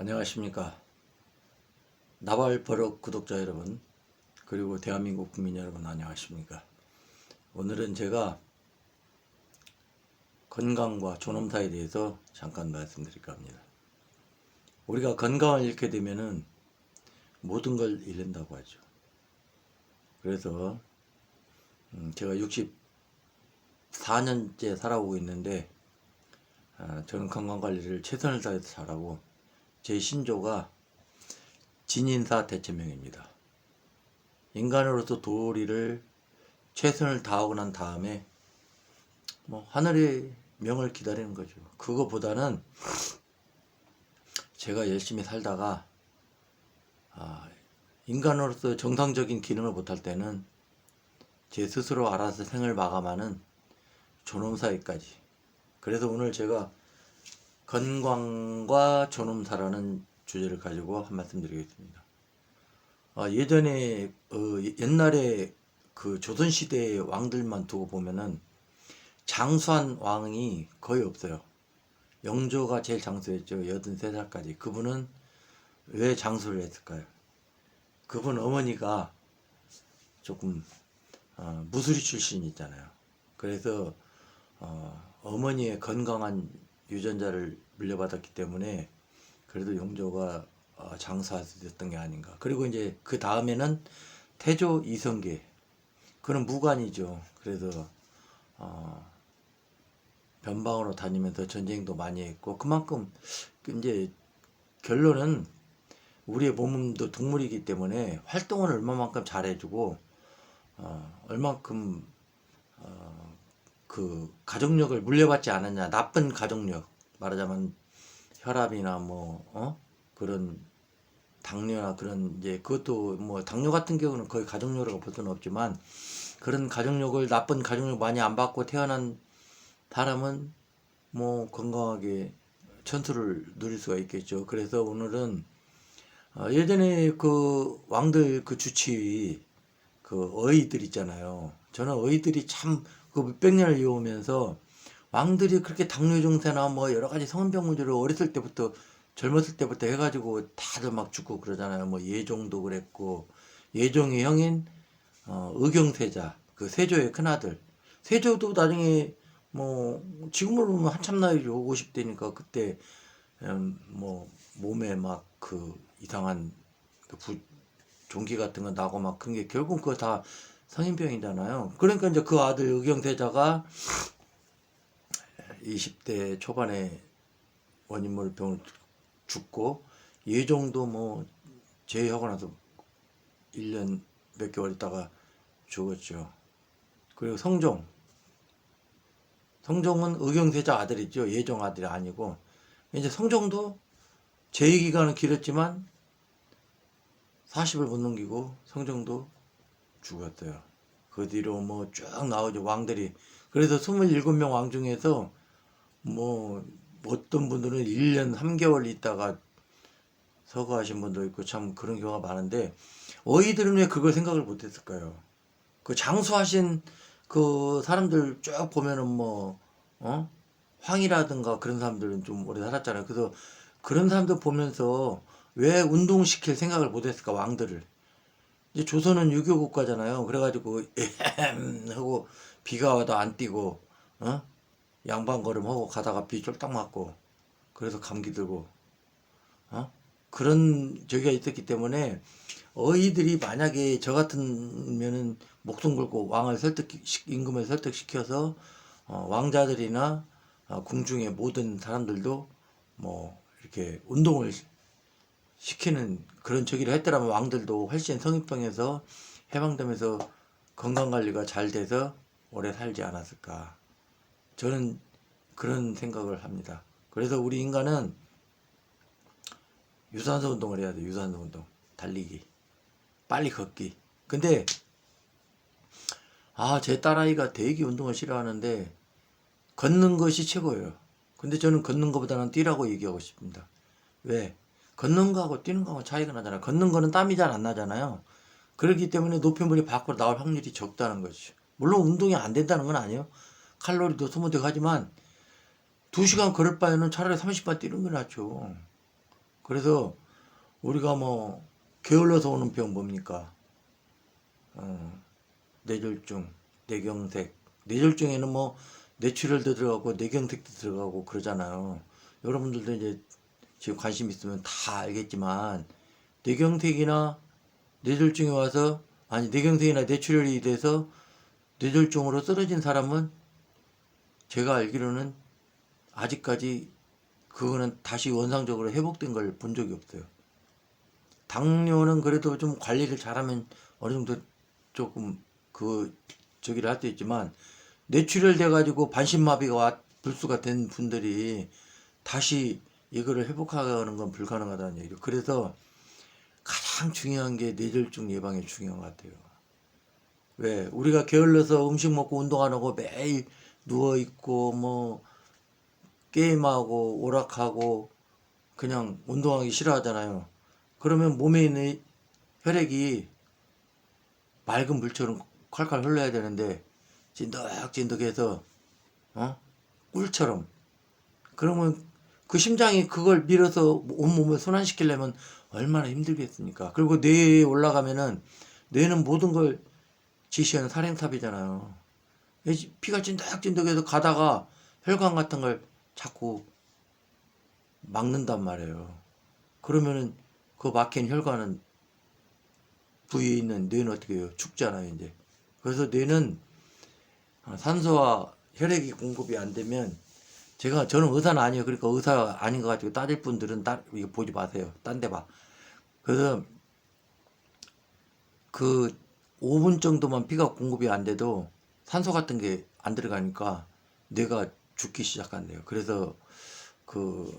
안녕하십니까. 나발 버럭 구독자 여러분, 그리고 대한민국 국민 여러분 안녕하십니까. 오늘은 제가 건강과 존엄사에 대해서 잠깐 말씀드릴까 합니다. 우리가 건강을 잃게 되면은 모든 걸 잃는다고 하죠. 그래서 음, 제가 64년째 살아오고 있는데 아, 저는 건강관리를 최선을 다해서 잘하고 제 신조가 진인사 대체명입니다. 인간으로서 도리를 최선을 다하고 난 다음에 뭐 하늘의 명을 기다리는 거죠. 그거보다는 제가 열심히 살다가 아, 인간으로서 정상적인 기능을 못할 때는 제 스스로 알아서 생을 마감하는 존엄사회까지. 그래서 오늘 제가 건강과 존엄사라는 주제를 가지고 한 말씀 드리겠습니다. 아, 예전에 어, 옛날에 그 조선 시대의 왕들만 두고 보면은 장수한 왕이 거의 없어요. 영조가 제일 장수했죠. 83살까지. 그분은 왜 장수를 했을까요? 그분 어머니가 조금 어, 무술이 출신 있잖아요. 그래서 어, 어머니의 건강한 유전자를 물려받았기 때문에 그래도 영조가 어, 있었던 게 아닌가. 그리고 이제 그 다음에는 태조 이성계. 그는 무관이죠. 그래서 어, 변방으로 다니면서 전쟁도 많이 했고 그만큼 이제 결론은 우리의 몸도 동물이기 때문에 활동을 얼마만큼 잘해주고 어, 얼만큼 어, 그 가족력을 물려받지 않았냐 나쁜 가족력 말하자면 혈압이나 뭐 어? 그런 당뇨나 그런 이제 그것도 뭐 당뇨 같은 경우는 거의 가족력이라고 볼 수는 없지만 그런 가족력을 나쁜 가족력 많이 안 받고 태어난 사람은 뭐 건강하게 천수를 누릴 수가 있겠죠. 그래서 오늘은 어, 예전에 그 왕들 그 주치의 그 어이들 있잖아요. 저는 어이들이 참 그 몇백 년을 이어오면서 왕들이 그렇게 당뇨 증세나 뭐 여러 가지 성인병 문제를 어렸을 때부터 젊었을 때부터 해가지고 다들 막 죽고 그러잖아요. 뭐 예종도 그랬고 예종의 형인 어, 의경세자 그 세조의 큰 아들 세조도 나중에 뭐 지금으로 보면 한참 나이죠 50대니까 그때 음, 뭐 몸에 막 그 이상한 그 부, 종기 같은 거 나고 막 그런 게 결국 그거 다 성인병이잖아요. 그러니까 이제 그 아들 의경세자가 20대 초반에 원인모를 병을 죽고 예종도 뭐 제외하고 나서 1년 몇 개월 있다가 죽었죠. 그리고 성종. 성종은 의경세자 아들이죠. 예종 아들이 아니고 이제 성종도 제위 기간은 길었지만 40을 못 넘기고 성종도 죽었어요. 그 뒤로 뭐 쭉 나오죠 왕들이. 그래서 27명 왕 중에서 뭐 어떤 분들은 1년 3개월 있다가 서거하신 분도 있고 참 그런 경우가 많은데 어이들은 왜 그걸 생각을 못 했을까요? 그 장수하신 그 사람들 쭉 보면은 뭐 어? 황이라든가 그런 사람들은 좀 오래 살았잖아요. 그래서 그런 사람들 보면서 왜 운동시킬 생각을 못 했을까 왕들을 이제 조선은 유교 국가잖아요. 그래가지고 하고 비가 와도 안 뛰고 어? 양반 걸음하고 가다가 비 쫄딱 맞고 그래서 감기 들고 어? 그런 저기가 있었기 때문에 어이들이 만약에 저 같은면은 목숨 걸고 왕을 설득 임금을 설득시켜서 어, 왕자들이나 어, 궁중의 모든 사람들도 뭐 이렇게 운동을 시키는 그런 저기를 했더라면 왕들도 훨씬 성인병에서 해방되면서 건강관리가 잘 돼서 오래 살지 않았을까. 저는 그런 생각을 합니다. 그래서 우리 인간은 유산소 운동을 해야 돼. 유산소 운동. 달리기. 빨리 걷기. 근데 아, 제 딸아이가 대기 운동을 싫어하는데 걷는 것이 최고예요. 근데 저는 걷는 것보다는 뛰라고 얘기하고 싶습니다. 왜? 걷는 거하고 뛰는 거하고 차이가 나잖아요. 걷는 거는 땀이 잘 안 나잖아요. 그렇기 때문에 노폐물이 밖으로 나올 확률이 적다는 거죠. 물론 운동이 안 된다는 건 아니에요. 칼로리도 소모되고 하지만 2시간 걸을 바에는 차라리 30분 뛰는 게 낫죠. 그래서 우리가 뭐 게을러서 오는 병 뭡니까? 어, 뇌졸중, 뇌경색. 뇌졸중에는 뭐 뇌출혈도 들어가고 뇌경색도 들어가고 그러잖아요. 여러분들도 이제 지금 관심 있으면 다 알겠지만 뇌경색이나 뇌졸중이 와서 아니 뇌경색이나 뇌출혈이 돼서 뇌졸중으로 쓰러진 사람은 제가 알기로는 아직까지 그거는 다시 원상적으로 회복된 걸 본 적이 없어요. 당뇨는 그래도 좀 관리를 잘하면 어느 정도 조금 그 저기를 할 수 있지만 뇌출혈 돼가지고 반신마비가 와 불수가 된 분들이 다시 이거를 회복하는 건 불가능하다는 얘기죠. 그래서 가장 중요한 게 뇌졸중 예방이 중요한 것 같아요. 왜 우리가 게을러서 음식 먹고 운동 안 하고 매일 누워 있고 뭐 게임하고 오락하고 그냥 운동하기 싫어하잖아요. 그러면 몸에 있는 혈액이 맑은 물처럼 콸콸 흘러야 되는데 진덕진덕해서 어 꿀처럼 그러면 그 심장이 그걸 밀어서 온몸을 순환시키려면 얼마나 힘들겠습니까? 그리고 뇌에 올라가면은 뇌는 모든 걸 지시하는 사령탑이잖아요. 이 피가 찐득찐득해서 가다가 혈관 같은 걸 자꾸 막는단 말이에요. 그러면은 그 막힌 혈관은 부위에 있는 뇌는 어떻게 해요? 죽잖아요, 이제. 그래서 뇌는 산소와 혈액이 공급이 안 되면 제가 저는 의사는 아니에요. 그러니까 의사 아닌 것 가지고 따질 분들은 따, 이거 보지 마세요. 딴 데 봐. 그래서 그 5분 정도만 피가 공급이 안 돼도 산소 같은 게 안 들어가니까 뇌가 죽기 시작한대요. 그래서 그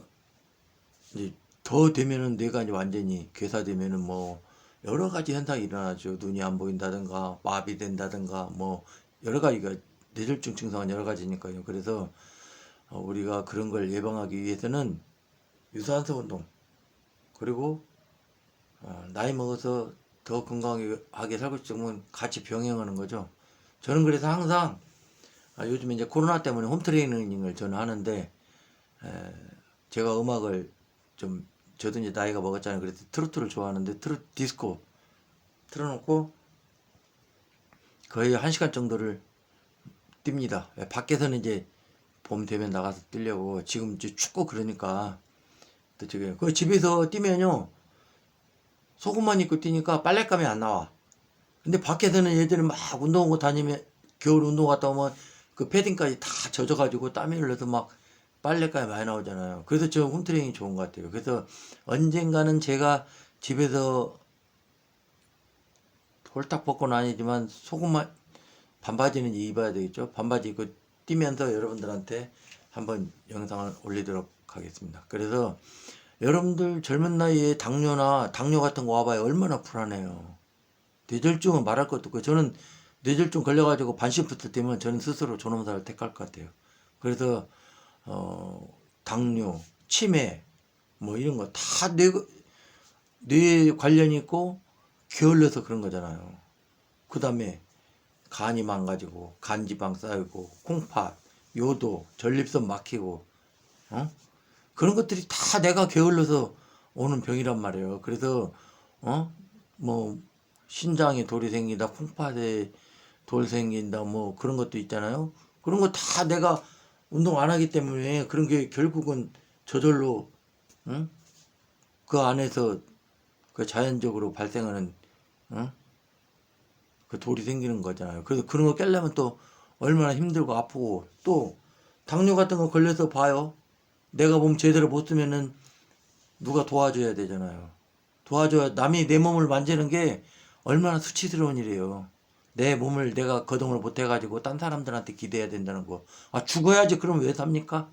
이제 더 되면은 뇌가 이제 완전히 괴사되면은 뭐 여러 가지 현상이 일어나죠. 눈이 안 보인다든가 마비된다든가 뭐 여러 가지가 뇌졸중 증상은 여러 가지니까요. 그래서 어, 우리가 그런 걸 예방하기 위해서는 유산소 운동 그리고 어, 나이 먹어서 더 건강하게 살고 싶으면 같이 병행하는 거죠. 저는 그래서 항상 아, 요즘에 이제 코로나 때문에 홈트레이닝을 저는 하는데 에, 제가 음악을 좀 저도 이제 나이가 먹었잖아요. 그래서 트로트를 좋아하는데 트로트 디스코 틀어놓고 거의 한 시간 정도를 뜁니다. 예, 밖에서는 이제 봄 되면 나가서 뛰려고 지금 이제 춥고 그러니까 또 저기 그 집에서 뛰면요 속옷만 입고 뛰니까 빨랫감이 안 나와. 근데 밖에서는 예전에 막 운동하고 다니면 겨울 운동 갔다 오면 그 패딩까지 다 젖어가지고 땀이 흘러서 막 빨래감이 많이 나오잖아요. 그래서 저 홈트레이닝이 좋은 것 같아요. 그래서 언젠가는 제가 집에서 홀딱 벗고는 아니지만 속옷만 반바지는 입어야 되겠죠. 반바지 입고 뛰면서 여러분들한테 한번 영상을 올리도록 하겠습니다. 그래서 여러분들 젊은 나이에 당뇨나 당뇨 같은 거 와봐요. 얼마나 불안해요. 뇌졸중은 말할 것도 없고 저는 뇌졸중 걸려가지고 반신부터 되면 저는 스스로 존엄사를 택할 것 같아요. 그래서 어 당뇨, 치매 뭐 이런 거 다 뇌, 뇌 관련이 있고 게을러서 그런 거잖아요. 그 다음에 간이 망가지고 간지방 쌓이고 콩팥, 요도, 전립선 막히고 어? 그런 것들이 다 내가 게을러서 오는 병이란 말이에요. 그래서 어? 뭐 신장에 돌이 생긴다, 콩팥에 돌 생긴다, 뭐 그런 것도 있잖아요. 그런 거 다 내가 운동 안 하기 때문에 그런 게 결국은 저절로 응? 그 안에서 그 자연적으로 발생하는 응? 그 돌이 생기는 거잖아요. 그래서 그런 거 깰려면 또 얼마나 힘들고 아프고 또 당뇨 같은 거 걸려서 봐요. 내가 몸 제대로 못 쓰면은 누가 도와줘야 되잖아요. 도와줘야 남이 내 몸을 만지는 게 얼마나 수치스러운 일이에요. 내 몸을 내가 거동을 못 해가지고 딴 사람들한테 기대야 된다는 거. 아 죽어야지 그럼 왜 삽니까?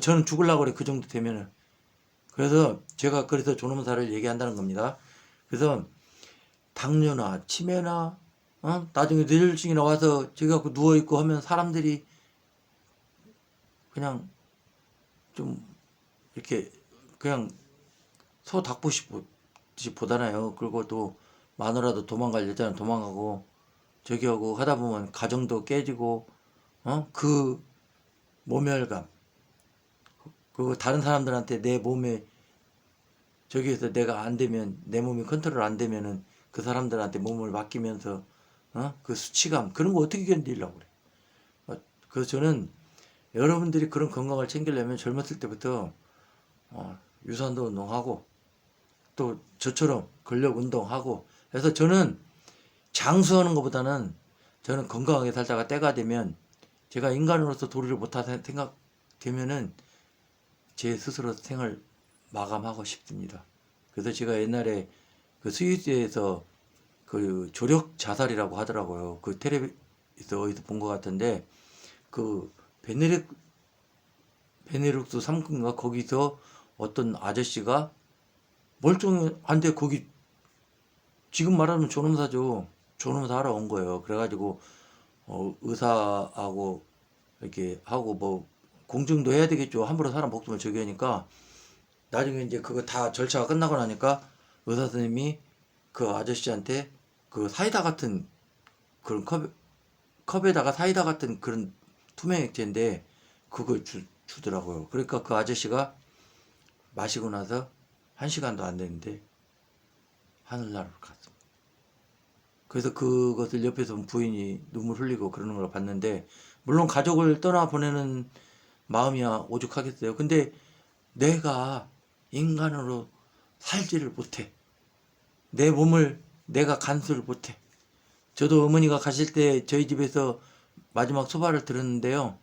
저는 죽을라 그래 그 정도 되면은. 그래서 제가 그래서 존엄사를 얘기한다는 겁니다. 그래서 당뇨나 치매나 어? 나중에 뇌졸중이 나와서 저기 갖고 누워 있고 하면 사람들이 그냥 좀 이렇게 그냥 소 닭보시 보다나요. 그리고 또 마누라도 도망갈 여자는 도망가고 저기 하고 하다 보면 가정도 깨지고 어? 그 모멸감 그 다른 사람들한테 내 몸에 저기에서 내가 안 되면 내 몸이 컨트롤 안 되면은 그 사람들한테 몸을 맡기면서 어? 그 수치감 그런 거 어떻게 견디려고 그래. 어, 그래서 저는 여러분들이 그런 건강을 챙기려면 젊었을 때부터 어, 유산도 운동하고 또 저처럼 근력 운동하고 그래서 저는 장수하는 것보다는 저는 건강하게 살다가 때가 되면 제가 인간으로서 도리를 못하다 생각되면은 제 스스로 생을 마감하고 싶습니다. 그래서 제가 옛날에 그 스위스에서 그 조력 자살이라고 하더라고요. 그 텔레비에서 어디서 본 것 같은데 그 베네룩 베네룩스 삼국인가 거기서 어떤 아저씨가 멀쩡한데 거기 지금 말하면 존엄사죠. 존엄사 하러 온 거예요. 그래가지고 어, 의사하고 이렇게 하고 뭐 공증도 해야 되겠죠. 함부로 사람 목숨을 저기 하니까 나중에 이제 그거 다 절차가 끝나고 나니까 의사 선생님이 그 아저씨한테 그 사이다 같은 그런 컵 컵에다가 사이다 같은 그런 투명 액체인데 그걸 주, 주더라고요. 그러니까 그 아저씨가 마시고 나서 한 시간도 안 됐는데 하늘나라로 갔습니다. 그래서 그것을 옆에서 부인이 눈물 흘리고 그러는 걸 봤는데 물론 가족을 떠나 보내는 마음이야 오죽하겠어요. 근데 내가 인간으로 살지를 못해. 내 몸을 내가 간수를 못해. 저도 어머니가 가실 때 저희 집에서 마지막 소발을 들었는데요.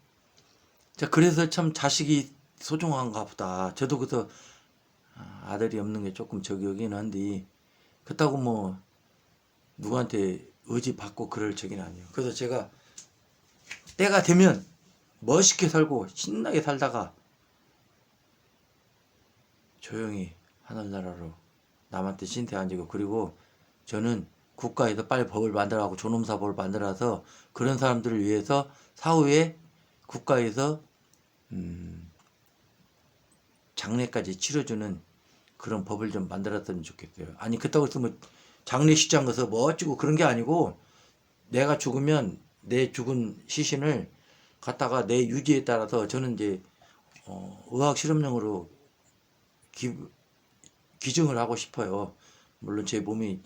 자, 그래서 참 자식이 소중한가 보다. 저도 그래서 아, 아들이 없는 게 조금 저기긴 한데 그렇다고 뭐 누구한테 의지 받고 그럴 적은 아니에요. 그래서 제가 때가 되면 멋있게 살고 신나게 살다가 조용히 하늘나라로 남한테 신태 앉고 그리고 저는 국가에서 빨리 법을 만들어가고 존엄사법을 만들어서 그런 사람들을 위해서 사후에 국가에서 음, 장례까지 치러주는 그런 법을 좀 만들었으면 좋겠어요. 아니 그렇다고 해서 뭐 장례식장 가서 뭐 어쩌고 그런 게 아니고 내가 죽으면 내 죽은 시신을 갖다가 내 유지에 따라서 저는 이제 어, 의학 실험용으로 기, 기증을 하고 싶어요. 물론 제 몸이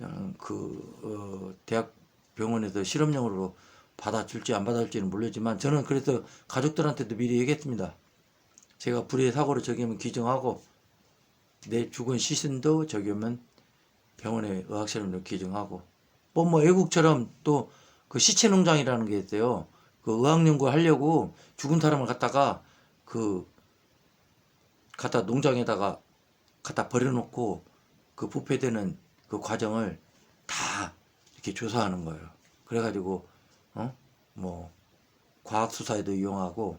어, 그 어, 대학 병원에서 실험용으로 받아줄지 안 받아줄지는 모르지만 저는 그래서 가족들한테도 미리 얘기했습니다. 제가 불의의 사고로 저기 하면 기증하고 내 죽은 시신도 저기 오면 병원에 의학실험으로 기증하고 뭐 뭐 외국처럼 또 그 시체 농장이라는 게 있어요. 그 의학 연구 하려고 죽은 사람을 갖다가 그 갖다 농장에다가 갖다 버려놓고 그 부패되는 그 과정을 다 이렇게 조사하는 거예요. 그래가지고 어 뭐 과학 수사에도 이용하고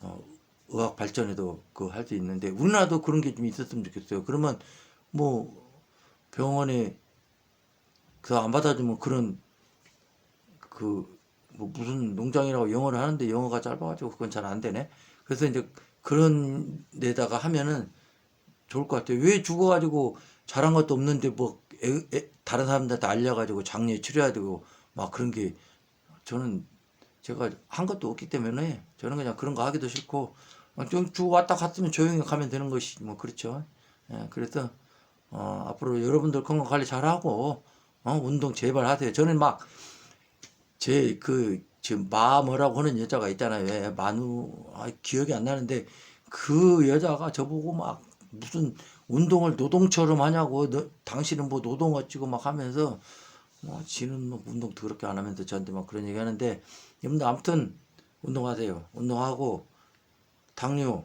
어 의학 발전에도 그 할 수 있는데 우리나라도 그런 게 좀 있었으면 좋겠어요. 그러면 뭐 병원에 그 안 받아주면 그런 그 뭐 무슨 농장이라고 영어를 하는데 영어가 짧아가지고 그건 잘 안 되네. 그래서 이제 그런 데다가 하면은 좋을 것 같아요. 왜 죽어가지고 잘한 것도 없는데 뭐 애, 애, 다른 사람들한테 알려가지고 장례 치료해야 되고 막 그런 게 저는 제가 한 것도 없기 때문에 저는 그냥 그런 거 하기도 싫고 좀 주고 왔다 갔으면 조용히 가면 되는 것이 뭐 그렇죠. 예, 그래서 어, 앞으로 여러분들 건강 관리 잘하고 어, 운동 제발 하세요. 저는 막 제 그 지금 마 뭐라고 하는 여자가 있잖아요. 왜 만우 아, 기억이 안 나는데 그 여자가 저보고 막 무슨 운동을 노동처럼 하냐고 너, 당신은 뭐 노동 어찌고 막 하면서 뭐 지는 뭐 운동 더럽게 안 하면서 저한테 막 그런 얘기 하는데 여러분들 아무튼 운동하세요. 운동하고 당뇨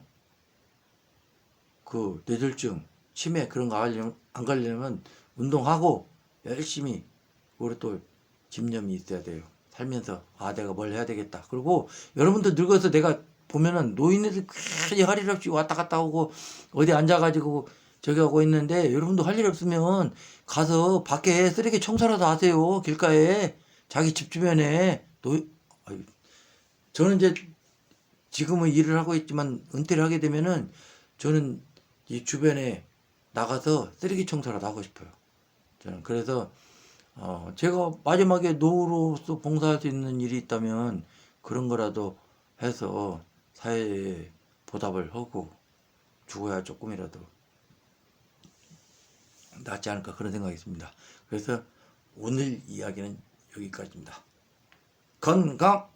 그 뇌졸중 치매 그런 거안 가려면 운동하고 열심히 우리 또 집념이 있어야 돼요. 살면서 아 내가 뭘 해야 되겠다. 그리고 여러분들 늙어서 내가 보면은 노인네들 괜히 할일 없이 왔다 갔다 오고 어디 앉아가지고 저기 하고 있는데 여러분도 할 일 없으면 가서 밖에 쓰레기 청소라도 하세요. 길가에 자기 집 주변에 노 저는 이제 지금은 일을 하고 있지만 은퇴를 하게 되면은 저는 이 주변에 나가서 쓰레기 청소라도 하고 싶어요. 저는 그래서 어 제가 마지막에 노후로서 봉사할 수 있는 일이 있다면 그런 거라도 해서 사회에 보답을 하고 죽어야 조금이라도 낫지 않을까 그런 생각이 듭니다. 그래서 오늘 이야기는 여기까지입니다. 건강